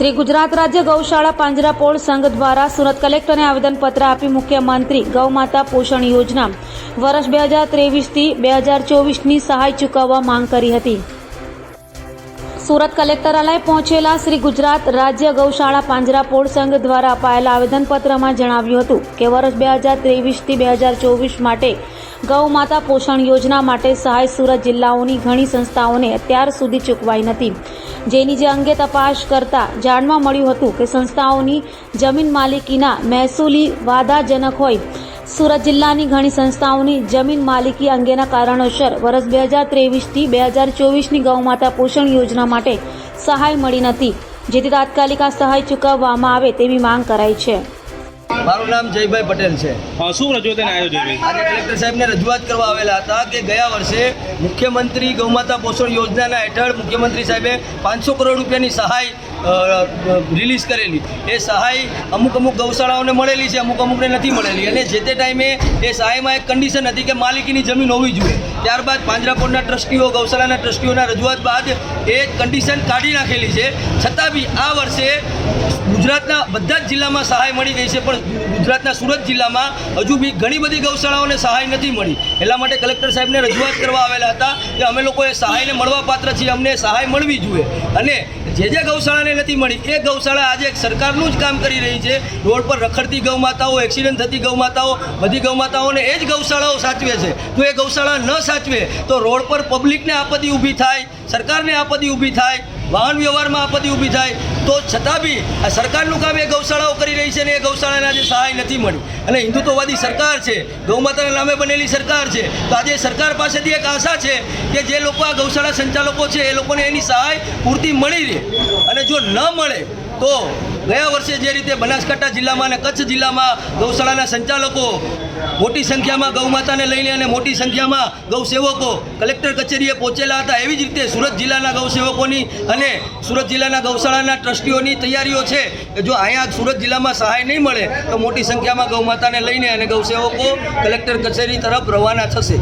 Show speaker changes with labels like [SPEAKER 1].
[SPEAKER 1] શ્રી ગુજરાત રાજ્ય ગૌશાળા પાંજરાપોળ સંઘ દ્વારા સુરત કલેક્ટરને આવેદનપત્ર આપી મુખ્યમંત્રી ગૌમાતા પોષણ યોજના વર્ષ બે હજાર ત્રેવીસથી બે હજાર ચોવીસની સહાય ચૂકવવા માંગ કરી હતી. સુરત કલેક્ટરાલય પહોંચેલા શ્રી ગુજરાત રાજ્ય ગૌશાળા પાંજરાપોળ સંઘ દ્વારા અપાયેલા આવેદનપત્રમાં જણાવ્યું હતું કે વર્ષ બે હજાર ત્રેવીસથી બે હજાર ચોવીસ માટે ગૌ માતા પોષણ યોજના માટે સહાય સુરત જિલ્લાઓની ઘણી સંસ્થાઓને અત્યાર સુધી ચૂકવાઈ નથી. જેની જે અંગે તપાસ કરતા જાણવા મળ્યું હતું કે સંસ્થાઓની જમીન માલિકીના મહેસૂલી વાદાજનક હોય. સુરત જિલ્લાની ઘણી સંસ્થાઓની જમીન માલિકી અંગેના કારણોસર વર્ષ બે હજાર ત્રેવીસથી બે હજાર ચોવીસની ગૌમાતા પોષણ યોજના માટે સહાય મળી નથી, જેથી તાત્કાલિક આ સહાય ચૂકવવામાં આવે તેવી માંગ કરાઈ છે.
[SPEAKER 2] મારું નામ જયભાઈ પટેલ છે.
[SPEAKER 3] હા, શું રજૂઆત આયોજન છે
[SPEAKER 2] આજે કલેક્ટર સાહેબને રજૂઆત કરવા આવેલા હતા કે ગયા વર્ષે મુખ્યમંત્રી ગૌમાતા પોષણ યોજનાના હેઠળ મુખ્યમંત્રી સાહેબે પાંચસો કરોડ રૂપિયાની સહાય રિલીઝ કરેલી. એ સહાય અમુક અમુક ગૌશાળાઓને મળેલી છે, અમુક અમુકને નથી મળેલી. અને જે તે ટાઈમે એ સહાયમાં એક કન્ડિશન હતી કે માલિકીની જમીન હોવી જોઈએ. ત્યારબાદ પાંજરાપોળના ટ્રસ્ટીઓ, ગૌશાળાના ટ્રસ્ટીઓના રજૂઆત બાદ એ કન્ડિશન કાઢી નાખેલી છે. છતાં બી આ વર્ષે ગુજરાતના બધા જ જિલ્લામાં સહાય મળી ગઈ છે, પણ ગુજરાતના સુરત જિલ્લામાં હજુ બી ઘણી બધી ગૌશાળાઓને સહાય નથી મળી. એટલા માટે કલેક્ટર સાહેબને રજૂઆત કરવા આવેલા હતા કે અમે લોકો એ સહાયને મળવા પાત્ર છીએ, અમને સહાય મળવી જોઈએ. અને જે જે ગૌશાળાને નથી મળી, એ ગૌશાળા આજે સરકારનું જ કામ કરી રહી છે. રોડ પર રખડતી ગૌમાતાઓ એક્સિડન્ટ થતી ગૌમાતાઓ, બધી ગૌમાતાઓને એ જ ગૌશાળાઓ સાચવે છે. જો એ ગૌશાળા ન સાચવે, તો રોડ પર પબ્લિકને આપત્તિ ઊભી થાય, સરકારને આપત્તિ ઊભી થાય વાહન વ્યવહારમાં આપત્તિ ઊભી થાય, તો છતાં બી આ સરકારનું કામ એ ગૌશાળાઓ કરી રહી છે ને એ ગૌશાળાને આજે સહાય નથી મળી. અને હિન્દુત્વવાદી સરકાર છે, ગૌમાતાના નામે બનેલી સરકાર છે, તો આજે સરકાર પાસેથી એક આશા છે કે જે લોકો આ ગૌશાળા સંચાલકો છે, એ લોકોને એની સહાય પૂરતી મળી રહે. અને જો ન મળે તો ગયા વર્ષે જે રીતે બનાસકાંઠા જિલ્લામાં અને કચ્છ જિલ્લામાં ગૌશાળાના સંચાલકો મોટી સંખ્યામાં ગૌમાતાને લઈને અને મોટી સંખ્યામાં ગૌસેવકો કલેક્ટર કચેરીએ પહોંચેલા હતા. એવી જ રીતે સુરત જિલ્લાના ગૌસેવકોની અને સુરત જિલ્લાના ગૌશાળાના ટ્રસ્ટીઓની તૈયારીઓ છે કે જો અહીંયા સુરત જિલ્લામાં સહાય નહીં મળે તો મોટી સંખ્યામાં ગૌમાતાને લઈને અને ગૌસેવકો કલેક્ટર કચેરી તરફ રવાના થશે.